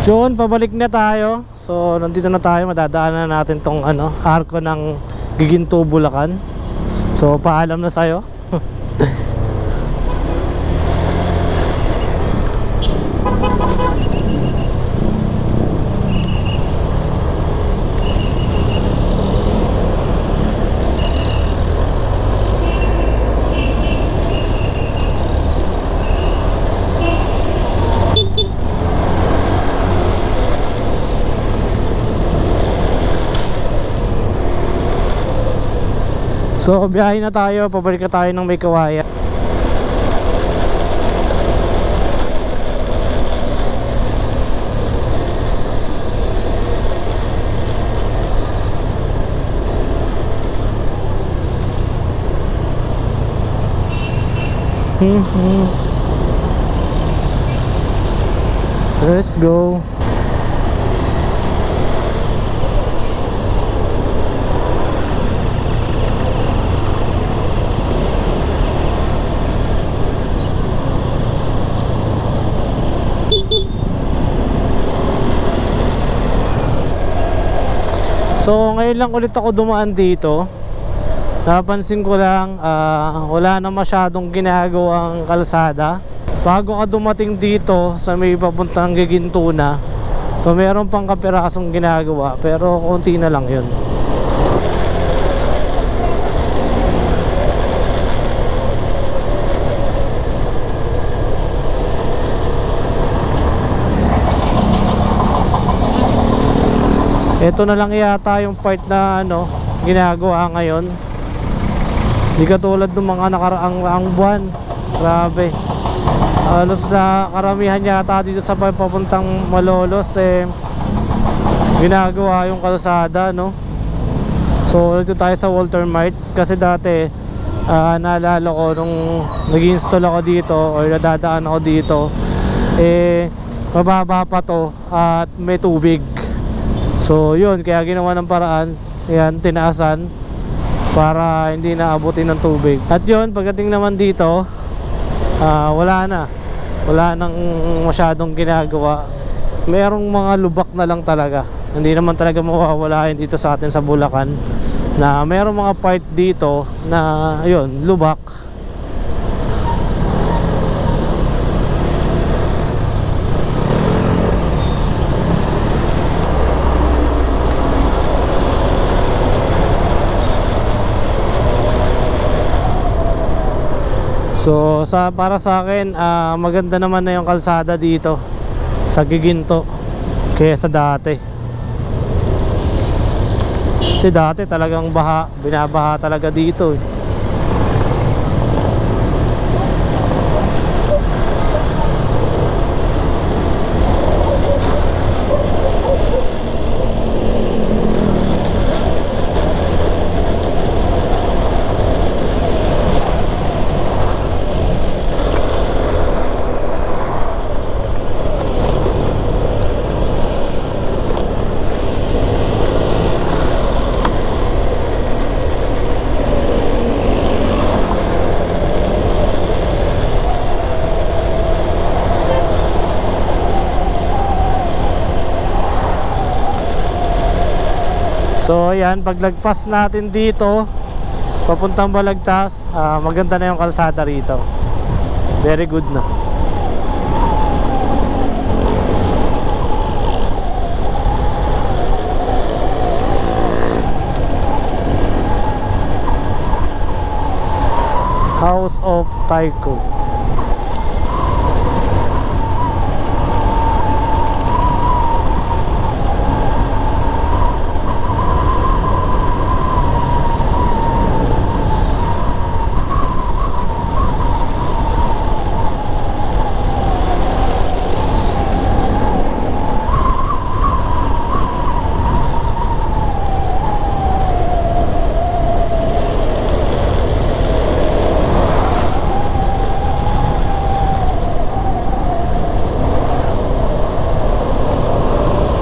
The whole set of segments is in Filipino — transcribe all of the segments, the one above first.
So yun, pabalik na tayo. So nandito na tayo, madadaanan na natin tong ano, arko ng Giginto, Bulacan. So paalam na sa'yo. So biyahe na tayo, pabalik na tayo ng may kawayan. Mhm. Let's go. So ngayon lang ulit ako dumaan dito. Napansin ko lang ah, wala na masyadong ginagawang kalsada. Bago ka dumating dito sa may papuntang Giginto na So meron pang kapirasong ginagawa pero konti na lang yun Ito na lang yata yung part na ano ginagawa ngayon. Hindi katulad ng mga nakaraang raang buwan. Grabe. Halos na karamihan yata dito sa papuntang Malolos eh ginagawa yung kalsada no. So dito tayo sa Walter Mart kasi dati ah, naalala ko nung nag-install ako dito or nadadaan ako dito eh mababa pa to at may tubig. So yun, kaya ginawa ng paraan Yan, tinaasan Para hindi naabutin ng tubig. At yun, pagdating naman dito ah, Wala na. Wala nang masyadong ginagawa. Merong mga lubak na lang talaga. Hindi naman talaga mawawala dito sa atin sa Bulacan Na merong mga part dito Na yun, lubak So sa para sa akin ah, maganda naman na yung kalsada dito sa Giginto kaysa dati. Kasi dati talagang baha, binabaha talaga dito. eh. So ayan, paglagpas natin dito papuntang Balagtas, ah, maganda na yung kalsada rito. Very good na. House of Taiko.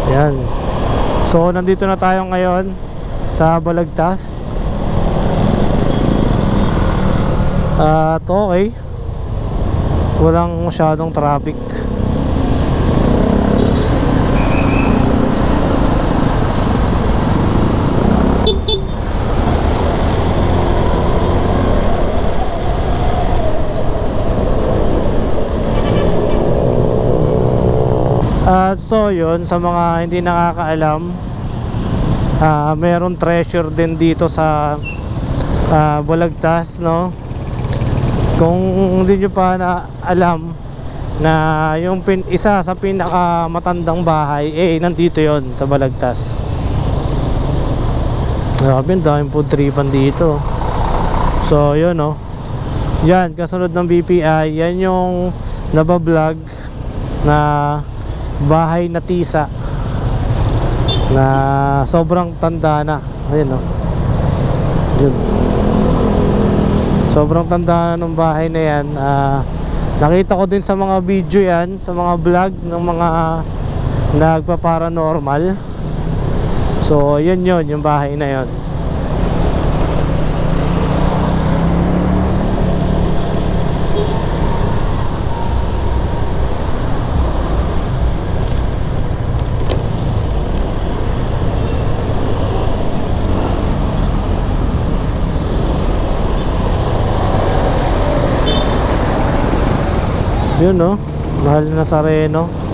Yan. So nandito na tayo ngayon sa Balagtas. At okay. Walang masyadong traffic. At so yun, sa mga hindi nakakaalam, ah meron treasure din dito sa ah, Balagtas, no? Kung hindi nyo pa na alam na yung pin, isa sa pinaka matandang bahay, eh nandito yon sa Balagtas. Grabe, ang daming food tripan dito. So, yun, no? Yan, kasunod ng BPI, yan yung nabablog na bahay na tisa na sobrang tanda na. Ayun, no? Yun. Sobrang tanda na ng bahay na yan. Ah, nakita ko din sa mga video yan, sa mga vlog ng mga nagpa-paranormal. So, yun yun, yung bahay na yun. Yun no, mahal na Sareno.